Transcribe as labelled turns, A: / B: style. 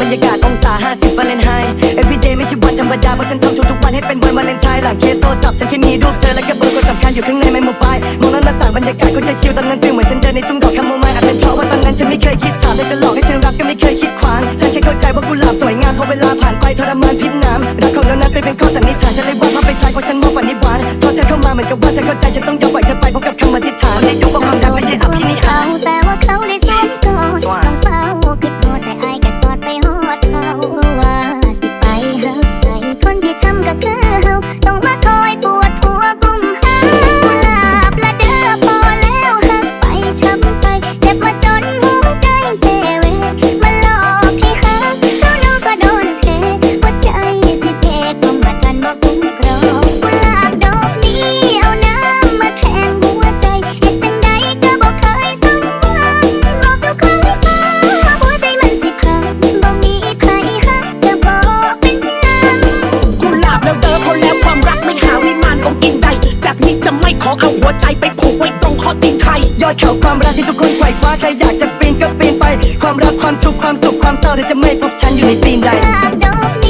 A: บรรยากาศองศา 50วาเลนไฮ everyday ไม่ใช่วันธรรมดาเพราะฉันทำทุกทุกวันให้เป็นวันวาเลนไทน์หลังเคสโทรศัพท์ฉันแค่มีรูปเธอและก็เบอร์คนสำคัญอยู่ข้างในไม่โมบายมองหน้าต่างบรรยากาศก็จะชิลตอนนั้นฟิลเหมือนฉันเดินในทุ่งดอกคำโมไมล์อาจเป็นเพราะว่าตอนนั้นฉันไม่เคยคิดถามได้ก็หลอกให้ฉันรักก็ไม่เคยคิดขวางฉันแค่เข้าใจว่ากุหลาบสวยงามพอเวลาผ่านไปทรมานพิษน้ำรักของเรานั้นเป็นข้อสันนิษฐานฉันเลยว่ามันเป็นใครเพราะฉันมองฝันนิวานพอเธอเข้ามาเหมือนกับว่าเธอเข้าใจฉันต้องยอมปล่อยเธอไป
B: ขอเอาหัวใจไปผูกไว้ตรงข้อตีนใคร
A: ยอดเขาความรักที่ทุกคนไขว่คว้าใครอยากจะปีนก็ปีนไป ความรักความสุขความสุขความเศร้าเธอจะไม่พบฉันอยู่ในซีนใ
C: ด